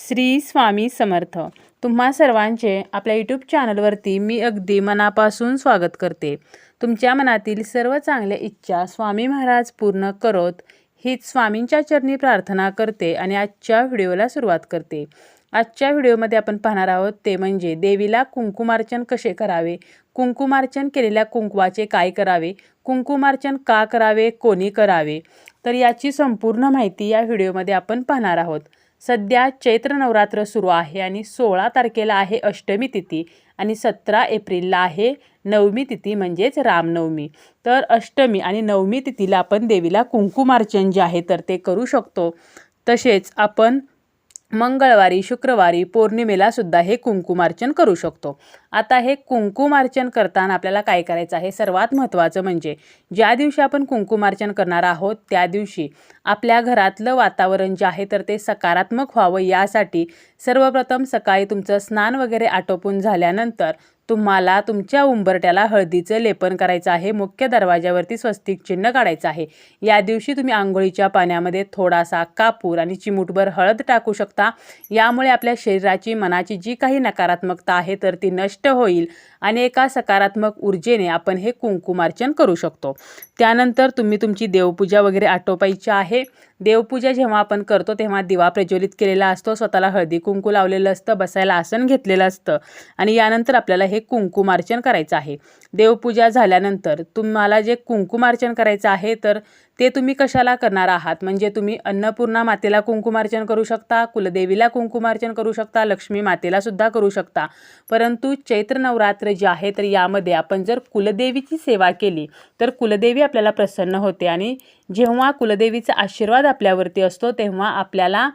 श्री स्वामी समर्थ. तुम्हा सर्वांचे आपल्या यूट्यूब चॅनलवरती मी अगदी मनापासून स्वागत करते. तुमच्या मनातील सर्व चांगल्या इच्छा स्वामी महाराज पूर्ण करोत हीच स्वामींच्या चरणी प्रार्थना करते आणि आजच्या व्हिडिओला सुरुवात करते. आजच्या व्हिडिओमध्ये आपण पाहणार आहोत ते म्हणजे देवीला कुंकुमार्चन कसे करावे कुंकुमार्चन केलेल्या कुंकवाचे काय करावे कुंकुमार्चन का करावे कोणी करावे तर याची संपूर्ण माहिती या व्हिडिओमध्ये आपण पाहणार आहोत. सध्या चैत्र नवरात्र सुरू आहे आणि सोळा तारखेला आहे अष्टमी तिथी आणि सतरा एप्रिलला आहे नवमी तिथी म्हणजेच रामनवमी. तर अष्टमी आणि नवमी तिथीला आपण देवीला कुंकुमार्चन जे आहे तर ते करू शकतो. तसेच आपण मंगळवारी शुक्रवारी पौर्णिमेला सुद्धा हे कुंकुमार्चन करू शकतो. आता हे कुंकुमार्चन करताना आपल्याला काय करायचं आहे? सर्वात महत्त्वाचं म्हणजे ज्या दिवशी आपण कुंकुमार्चन करणार आहोत त्या दिवशी आपल्या घरातलं वातावरण जे आहे तर ते सकारात्मक व्हावं. यासाठी सर्वप्रथम सकाळी तुमचं स्नान वगैरे आटोपून झाल्यानंतर तुम्हाला तुमच्या उंबरट्याला हळदीचं लेपन करायचं आहे मुख्य दरवाजावरती स्वस्तिक चिन्ह काढायचं आहे. या दिवशी तुम्ही आंघोळीच्या पाण्यामध्ये थोडासा कापूर आणि चिमूटभर हळद टाकू शकता. यामुळे आपल्या शरीराची मनाची जी काही नकारात्मकता आहे तर ती नष्ट होईल आणि एका सकारात्मक ऊर्जेने आपण हे कुंकुमार्चन करू शकतो. त्यानंतर तुम्ही तुमची देवपूजा वगैरे आटोपायची आहे. देवपूजा जेव्हा आपण करतो तेव्हा दिवा प्रज्वलित केलेला असतो. स्वतःला हळदी कुंकू लावलेलं असतं बसायला आसन घेतलेलं असतं आणि यानंतर आपल्याला हे कुंकुमार्चन करायचं आहे. देवपूजा झाल्यानंतर तुम्हाला जे कुंकुमार्चन करायचं आहे तर ते तुम्ही कशाला करणार आहात? म्हणजे तुम्ही अन्नपूर्णा मातेला कुंकुमार्चन करू शकता कुलदेवीला कुंकुमार्चन करू शकता लक्ष्मी मातेला सुद्धा करू शकता. परंतु चैत्र नवरात्र जे आहे तर यामध्ये आपण जर कुलदेवीची सेवा केली तर कुलदेवी आपल्याला प्रसन्न होते आणि जेव्हा कुलदेवीचा आशीर्वाद आपल्यावरती असतो तेव्हा आपल्याला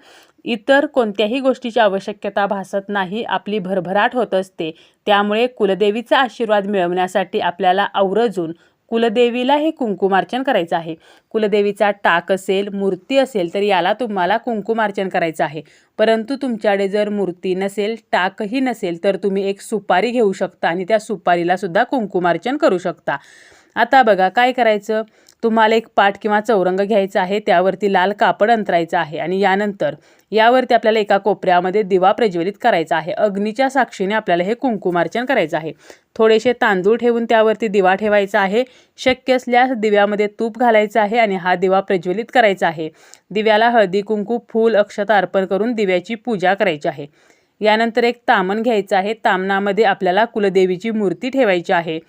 इतर कोणत्याही गोष्टीची आवश्यकता भासत नाही आपली भरभराट होत असते. त्यामुळे कुलदेवीचा आशीर्वाद मिळवण्यासाठी आपल्याला आवर्जून कुलदेवीला हे कुंकुमार्चन करायचं आहे. कुलदेवीचा टाक असेल मूर्ती असेल तर याला तुम्हाला कुंकुमार्चन करायचं आहे. परंतु तुमच्याकडे जर मूर्ती नसेल टाकही नसेल तर तुम्ही एक सुपारी घेऊ शकता आणि त्या सुपारीलासुद्धा कुंकुमार्चन करू शकता. आता बघा काय करायचं? तुम्हाला एक पाट किंवा चौरंग घ्यायचा आहे त्यावरती लाल कापड अंतरायचं आहे आणि यानंतर यावरती आपल्याला एका कोपऱ्यामध्ये दिवा प्रज्वलित करायचा आहे. अग्नीच्या साक्षीने आपल्याला हे कुंकुमार्चन करायचं आहे. थोडेसे तांदूळ ठेवून त्यावरती दिवा ठेवायचा आहे. शक्य असल्यास दिव्यामध्ये तूप घालायचं आहे आणि हा दिवा प्रज्वलित करायचा आहे. दिव्याला हळदी कुंकू फूल अक्षता अर्पण करून दिव्याची पूजा करायची आहे. यानंतर एक तामण घ्यायचं आहे. तामणामध्ये आपल्याला कुलदेवीची मूर्ती ठेवायची आहे.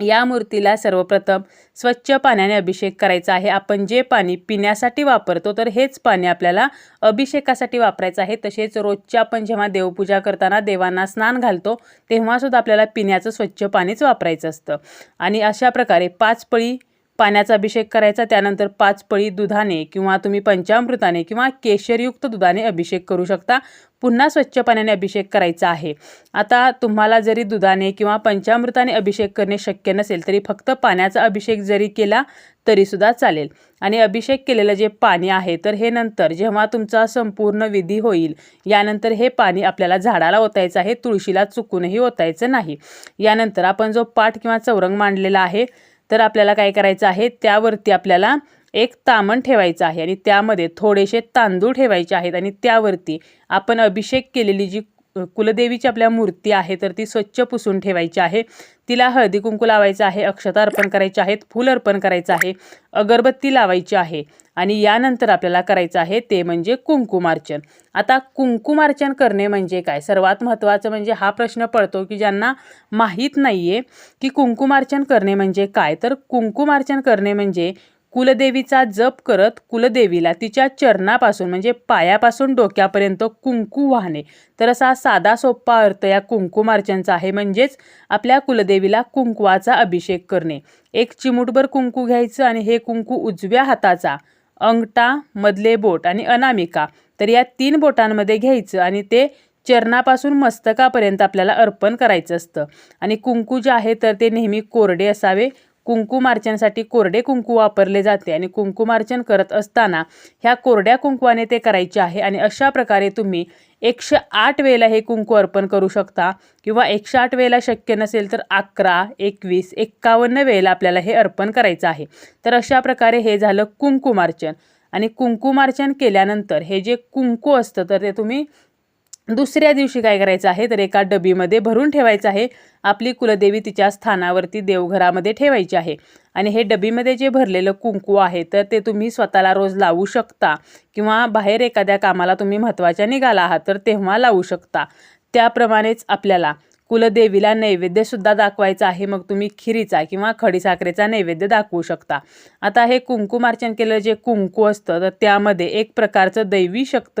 या मूर्तीला सर्वप्रथम स्वच्छ पाण्याने अभिषेक करायचा आहे. आपण जे पाणी पिण्यासाठी वापरतो तर हेच पाणी आपल्याला अभिषेकासाठी वापरायचं आहे. तसेच रोजच्या आपण जेव्हा देवपूजा करताना देवांना स्नान घालतो तेव्हासुद्धा आपल्याला पिण्याचं स्वच्छ पाणीच वापरायचं असतं. आणि अशा प्रकारे पाच पळी पाण्याचा अभिषेक करायचा त्यानंतर पाच पळी दुधाने किंवा तुम्ही पंचामृताने किंवा केशरयुक्त दुधाने अभिषेक करू शकता. पुन्हा स्वच्छ पाण्याने अभिषेक करायचा आहे. आता तुम्हाला जरी दुधाने किंवा पंचामृताने अभिषेक करणे शक्य नसेल तरी फक्त पाण्याचा अभिषेक जरी केला तरीसुद्धा चालेल. आणि अभिषेक केलेलं जे पाणी आहे तर हे नंतर जेव्हा तुमचा संपूर्ण विधी होईल यानंतर हे पाणी आपल्याला झाडाला ओतायचं आहे तुळशीला चुकूनही ओतायचं नाही. यानंतर आपण जो पाठ किंवा चौरंग मांडलेला आहे तर आपल्याला काय करायचं आहे? त्यावरती आपल्याला एक तामण ठेवायचं आहे आणि त्यामध्ये थोडेसे तांदूळ ठेवायचे आहेत आणि त्यावरती आपण अभिषेक केलेली जी कुलदेवीची आपल्या मूर्ती आहे तर ती स्वच्छ पुसून ठेवायची आहे. तिला हळदी कुंकू लावायचं आहे अक्षता अर्पण करायचे आहेत फूल अर्पण करायचं आहे अगरबत्ती लावायची आहे आणि यानंतर आपल्याला करायचं आहे ते म्हणजे कुंकुमार्चन. आता कुंकुमार्चन करणे म्हणजे काय? सर्वात महत्त्वाचं म्हणजे हा प्रश्न पडतो की ज्यांना माहीत नाही आहे की कुंकुमार्चन करणे म्हणजे काय? तर कुंकुमार्चन करणे म्हणजे कुलदेवीचा जप करत कुलदेवीला तिच्या चरणापासून म्हणजे पायापासून डोक्यापर्यंत कुंकू वाहणे. तर असा साधा सोप्पा अर्थ या कुंकुमार्चनचा आहे म्हणजेच आपल्या कुलदेवीला कुंकवाचा अभिषेक करणे. एक चिमूटभर कुंकू घ्यायचं आणि हे कुंकू उजव्या हाताचा अंगठा मधले बोट आणि अनामिका. तर या तीन बोटांमध्ये घ्यायचं आणि ते चरणापासून मस्तकापर्यंत आपल्याला अर्पण करायचं असतं. आणि कुंकू जे आहे तर ते नेहमी कोरडे असावे कुंकुमार्चनसाठी कोरडे कुंकू वापरले जाते आणि कुंकुमार्चन करत असताना ह्या कोरड्या कुंकवाने ते करायचे आहे आणि अशा प्रकारे तुम्ही एकशे आठ वेळेला हे कुंकू अर्पण करू शकता किंवा एकशे आठ वेळेला शक्य नसेल तर अकरा एकवीस एक्कावन्न वेळेला आपल्याला हे अर्पण करायचं आहे. तर अशा प्रकारे हे झालं कुंकुमार्चन आणि कुंकुमार्चन केल्यानंतर हे जे कुंकू असतं तर ते तुम्ही दुसऱ्या दिवशी काय करायचं आहे? तर एका डबीमध्ये भरून ठेवायचं आहे. आपली कुलदेवी तिच्या स्थानावरती देवघरामध्ये ठेवायची आहे. आणि हे डबीमध्ये जे भरलेलं कुंकू आहे तर ते तुम्ही स्वतःला रोज लावू शकता. किंवा बाहेर एखाद्या कामाला तुम्ही महत्त्वाच्या निघाला आहात तर तेव्हा लावू शकता. त्याप्रमाणेच आपल्याला कुलदेवीला नैवेद्यसुद्धा दाखवायचा आहे. मग तुम्ही खिरीचा किंवा खडीसाखरेचा नैवेद्य दाखवू शकता. आता हे कुंकुमार्चन केलेलं जे कुंकू असतं तर त्यामध्ये एक प्रकारचं दैवी शक्त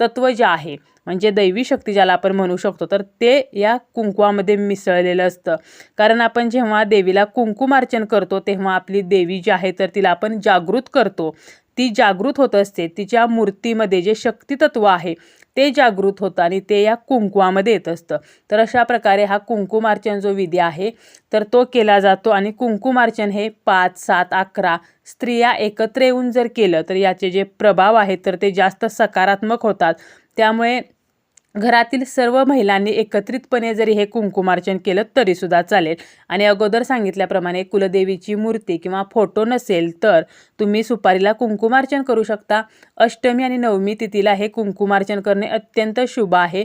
तत्व जे आहे म्हणजे दैवी शक्ती ज्याला आपण म्हणू शकतो तर ते या कुंकवामध्ये मिसळलेलं असतं. कारण आपण जेव्हा देवीला कुंकुमार्चन करतो तेव्हा आपली देवी जी आहे तर तिला आपण जागृत करतो. ती जागृत होत असते तिच्या मूर्तीमध्ये जे शक्तितत्व आहे ते जागृत होतं आणि ते या कुंकुवामध्ये येत असतं. तर अशा प्रकारे हा कुंकुमार्चन जो विधी आहे तर तो केला जातो आणि कुंकुमार्चन हे पाच सात अकरा स्त्रिया एकत्र येऊन जर केलं तर याचे जे प्रभाव आहेत तर ते जास्त सकारात्मक होतात. त्यामुळे घरातील सर्व महिलांनी एकत्रितपणे जरी हे कुंकुमार्चन केलं तरीसुद्धा चालेल. आणि अगोदर सांगितल्याप्रमाणे कुलदेवीची मूर्ती किंवा फोटो नसेल तर तुम्ही सुपारीला कुंकुमार्चन करू शकता. अष्टमी आणि नवमी तिथीला हे कुंकुमार्चन करणे अत्यंत शुभ आहे.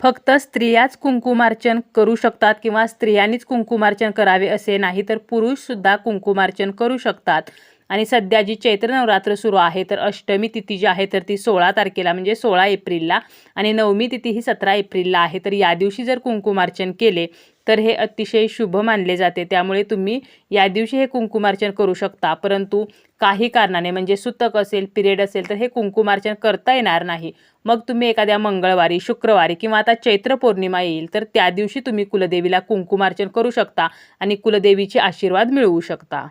फक्त स्त्रियाच कुंकुमार्चन करू शकतात किंवा स्त्रियांनीच कुंकुमार्चन करावे असे नाही तर पुरुषसुद्धा कुंकुमार्चन करू शकतात. आणि सध्या जी चैत्र नवरात्र सुरू आहे तर अष्टमी तिथी जी आहे तर ती सोळा तारखेला म्हणजे सोळा एप्रिलला. आणि नवमी तिथी ही सतरा एप्रिलला आहे तर या दिवशी जर कुंकुमार्चन केले तर हे अतिशय शुभ मानले जाते. त्यामुळे तुम्ही या दिवशी हे कुंकुमार्चन करू शकता. परंतु काही कारणाने म्हणजे सुतक असेल पिरियड असेल तर हे कुंकुमार्चन करता येणार नाही. मग तुम्ही एखाद्या मंगळवारी शुक्रवारी किंवा आता चैत्र पौर्णिमा येईल तर त्या दिवशी तुम्ही कुलदेवीला कुंकुमार्चन करू शकता आणि कुलदेवीचे आशीर्वाद मिळवू शकता.